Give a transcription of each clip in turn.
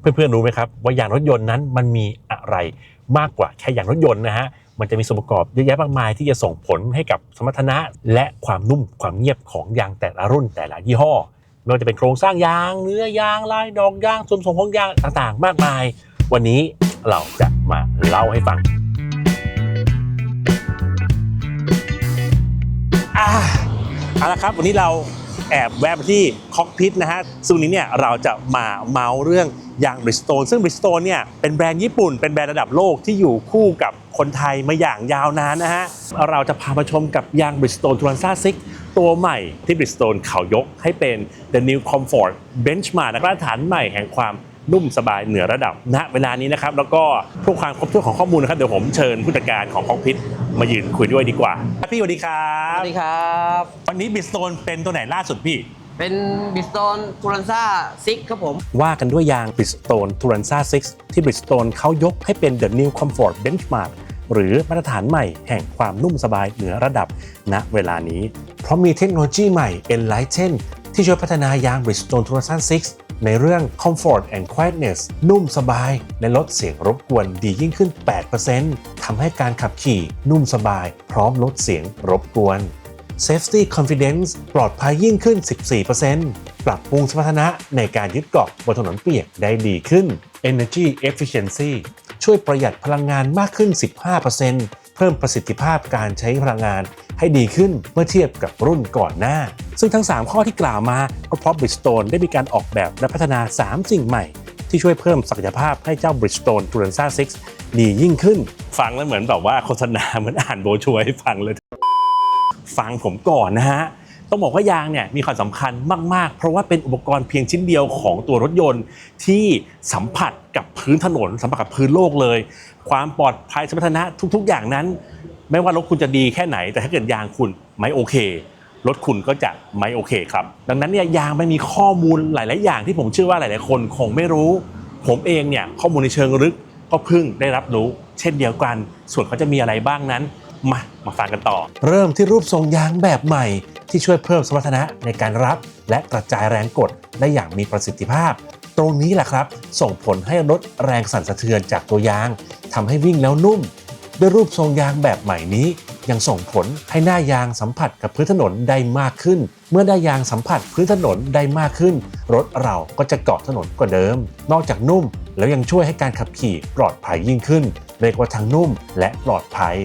เพื่อนๆรู้ไหมครับว่ายางรถยนต์นั้นมันมีอะไรมากกว่าแค่ยางรถยนต์นะฮะมันจะมีส่วนประกอบเยอะแยะมากมายที่จะส่งผลให้กับสมรรถนะ และความนุ่มความเงียบของยางแต่ละรุ่นแต่ละยี่ห้อไม่ว่าจะเป็นโครงสร้างยาง เนื้อยางลายดอกยางส่วนผสมของยางต่างๆ มากมาย วันนี้เราจะมาเล่าให้ฟังเอาละครับวันนี้เราแอบแวะไปที่คอกพิทนะฮะซึ่งนนี้เนี่ยเราจะมาเมาเรื่อง ยางบริสโตนซึ่งบริสโตนเนี่ยเป็นแบรนด์ญี่ปุ่น เป็นแบรนด์ระดับโลกที่อยู่คู่กับคนไทยมาอย่างยาวนานนะฮะ เราจะพามาชมกับยางบริสโตนทูรันซ่าซิกตัวใหม่ที่บริสโตนเขายกให้เป็น the new comfort benchmark และมาตรฐานใหม่แห่งความนุ่มสบายเหนือระดับณเวลานี้นะครับ แล้วก็เพื่อความครบถ้วนของข้อมูลนะครับ เดี๋ยวผมเชิญผู้จัดการของคอกพิทมายืนคุยด้วยดีกว่า พี่สวัสดีครัสบวัสดีครับ วันนี้บิสโตนเป็นตัวไหนล่าสุดพี่ เป็นบิสโตนทูรันซ่าซิกครับผม ว่ากันด้วยยาง Bridgestone t u r a n z a 6ที่ Bridgestone เขายกให้เป็น The New Comfort Benchmark หรือมาตรฐานใหม่แห่งความนุ่มสบายเหนือระดับณเวลานี้ เพราะมีเทคโนโลยีใหม่ Enlighten ที่ช่วยพัฒนายาง Bridgestone t u r a n z a 6ในเรื่อง Comfort and Quietness นุ่มสบาย และลดเสียงรบกวนดียิ่งขึ้น 8%ทำให้การขับขี่นุ่มสบาย พร้อมลดเสียงรบกวน Safety Confidence ปลอดภัยยิ่งขึ้น 14%ปรับปรุงสมรรถนะในการยึดเกาะบนถนนเปียกได้ดีขึ้น Energy Efficiency ช่วยประหยัดพลังงานมากขึ้น 15%เพิ่มประสิทธิภาพการใช้พลังงานให้ดีขึ้นเมื่อเทียบกับรุ่นก่อนหน้า ซึ่งทั้ง 3 ข้อที่กล่าวมาก็เพราะ Bridgestone ได้มีการออกแบบและพัฒนา 3 สิ่งใหม่ ที่ช่วยเพิ่มศักยภาพให้เจ้า Bridgestone t u r a n z a 6ดียิ่งขึ้น ฟังแล้วเหมือนแบบว่าโฆษณาเหมือนอ่านโบชัวให้ฟังเลย ฟังผมก่อนนะฮะต้องบอกว่ายางเนี่ยมีความสำคัญมาก ๆ เพราะว่าเป็นอุปกรณ์เพียงชิ้นเดียวของตัวรถยนต์ที่สัมผัสกับพื้นถนน สัมผัสกับพื้นโลกเลย ความปลอดภัยสมรรถนะทุก ๆ อย่างนั้น ไม่ว่ารถคุณจะดีแค่ไหน แต่ถ้าเกิดยางคุณไม่โอเครถคุณก็จะไม่โอเคครับ ดังนั้นเนี่ยยางมันมีข้อมูลหลาย ๆ อย่างที่ผมเชื่อว่าหลาย ๆ คนคงไม่รู้ ผมเองเนี่ยข้อมูลในเชิงลึกก็เพิ่งได้รับรู้ เช่นเดียวกัน ส่วนเขาจะมีอะไรบ้างนั้น มามาฟังกันต่อ เริ่มที่รูปทรงยางแบบใหม่ ที่ช่วยเพิ่มสมรรถนะในการรับ และกระจายแรงกดได้อย่างมีประสิทธิภาพ ตรงนี้แหละครับ ส่งผลให้ลดแรงสั่นสะเทือนจากตัวยางทำให้วิ่งแล้วนุ่ม ด้วยรูปทรงยางแบบใหม่นี้ ยังส่งผลให้หน้ายางสัมผัสกับพื้นถนนได้มากขึ้น เมื่อได้ยางสัมผัสพื้นถนนได้มากขึ้น รถเราก็จะเกาะถนนกว่าเดิม นอกจากนุ่ม แล้วยังช่วยให้การขับขี่ปลอดภัยยิ่งขึ้นเรียกว่าทั้งนุ่มและปลอดภัย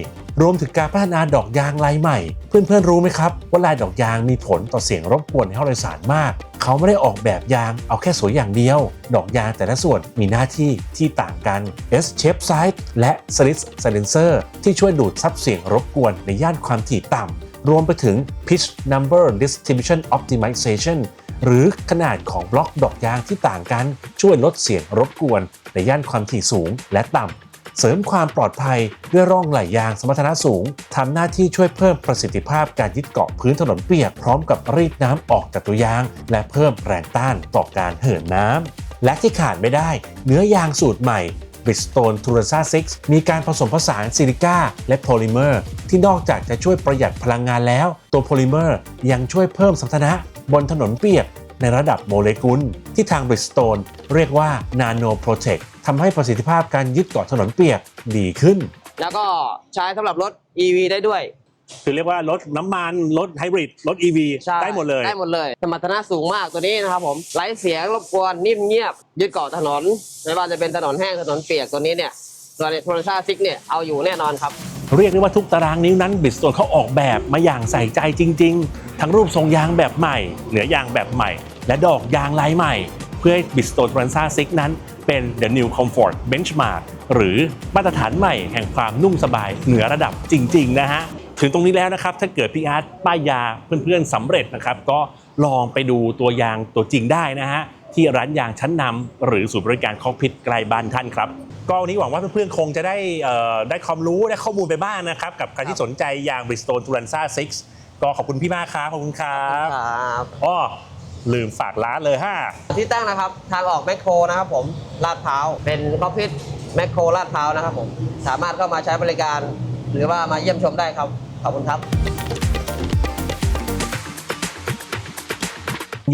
รวมถึงการพัฒนาดอกยางลายใหม่ เพื่อนๆรู้ไหมครับ ว่าลายดอกยางมีผลต่อเสียงรบกวนในห้องโดยสารมาก เขาไม่ได้ออกแบบยางเอาแค่สวยอย่างเดียว ดอกยางแต่ละส่วนมีหน้าที่ที่ต่างกัน S shape size และ Slit silencer ที่ช่วยดูดซับเสียงรบกวนในย่านความถี่ต่ำรวมไปถึง pitch number distribution optimization หรือขนาดของบล็อกดอกยางที่ต่างกัน ช่วยลดเสียงรบกวนในย่านความถี่สูงและต่ำ เสริมความปลอดภัยด้วยร่องไหลยางสมรรถนะสูงทำหน้าที่ช่วยเพิ่มประสิทธิภาพการยึดเกาะพื้นถนนเปียกพร้อมกับรีดน้ำออกจากตัวยาง และเพิ่มแรงต้านต่อการเหินน้ำและที่ขาดไม่ได้ เนื้อยางสูตรใหม่ Bridgestone t u r a n z a 6มีการผสมผสานซิลิก้าและโพลิเมอร์ ที่นอกจากจะช่วยประหยัดพลังงานแล้ว ตัวโพลิเมอร์ยังช่วยเพิ่มสมรรถนะบนถนนเปียกในระดับโมเลกุล ที่ทาง Bridgestone เรียกว่า Nano Protect ทำให้ประสิทธิภาพการยึดเกาะถนนเปียกดีขึ้น แล้วก็ใช้สำหรับรถ EV ได้ด้วย คือเรียกว่ารถน้ำมัน รถไฮบริด รถ EV ใช่ได้หมดเลย ได้หมดเลย สมรรถนะสูงมากตัวนี้นะครับผมไร้เสียงรบกวนนิ่มเงียบ ยึดเกาะถนนไม่ว่าจะเป็นถนนแห้งถนนเปียกตัวนี้เนี่ยตัวโทรซ่าซิกเนี่ยเอาอยู่แน่นอนครับ เรียกได้ว่าทุกตารางนิ้วนั้นบิสโตนเขาออกแบบมาอย่างใส่ใจจริง ๆ ทั้งรูปทรงยางแบบใหม่ เหนือยางแบบใหม่ และดอกยางลายใหม่เพื่อให้บิสโตนทรันซ่าซิกนั้นเป็น The New Comfort Benchmark หรือมาตรฐานใหม่แห่งความนุ่มสบายเหนือระดับจริง ๆ นะฮะ ถึงตรงนี้แล้วนะครับ ถ้าเกิดพี่อาร์ตป้ายยาเพื่อนๆสำเร็จนะครับ ก็ลองไปดูตัวยางตัวจริงได้นะฮะที่ร้านยางชั้นนำหรือศูนย์บริการคอกพิทใกล้บ้านท่านครับ ก็วันนี้หวังว่าเพื่อนๆคงจะได้ได้ความรู้ได้ข้อมูลไปบ้างนะครับ กับใครที่สนใจยาง Bridgestone t u r a n z a 6ก็ขอบคุณพี่มากครับ ขอบคุณครับอ้อ ลืมฝากร้านเลยฮะที่ตั้งนะครับ ทางออกแมคโครนะครับผมลาดพร้าวเป็นคอฟฟิศแมคโครลาดพร้าวนะครับผมสามารถเข้ามาใช้บริการ หรือว่ามาเยี่ยมชมได้ครับ ขอบคุณครับ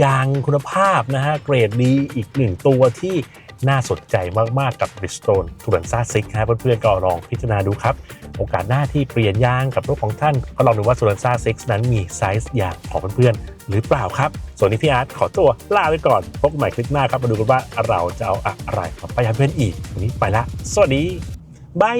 ยางคุณภาพนะฮะเกรดดีอีกหนึ่งตัวที่น่าสนใจมาก ๆ กับ Bridgestone t u r a n z a 6นะเพื่อนๆก็ลองพิจารณาดูครับ โอกาสหน้าที่เปลี่ยนยางกับรถของท่าน ก็ลองดูว่า t u r a n z a 6 นั้นมีไซส์ยางของเพื่อนๆหรือเปล่าครับ ส่วนนี้พี่อาร์ตขอตัวลาไปก่อนพบกันใหม่คลิปหน้าครับมาดูกันว่าเราจะเอาอะไรมาประหยัดเพื่อนอีกวันนี้ไปละ สวัสดีบาย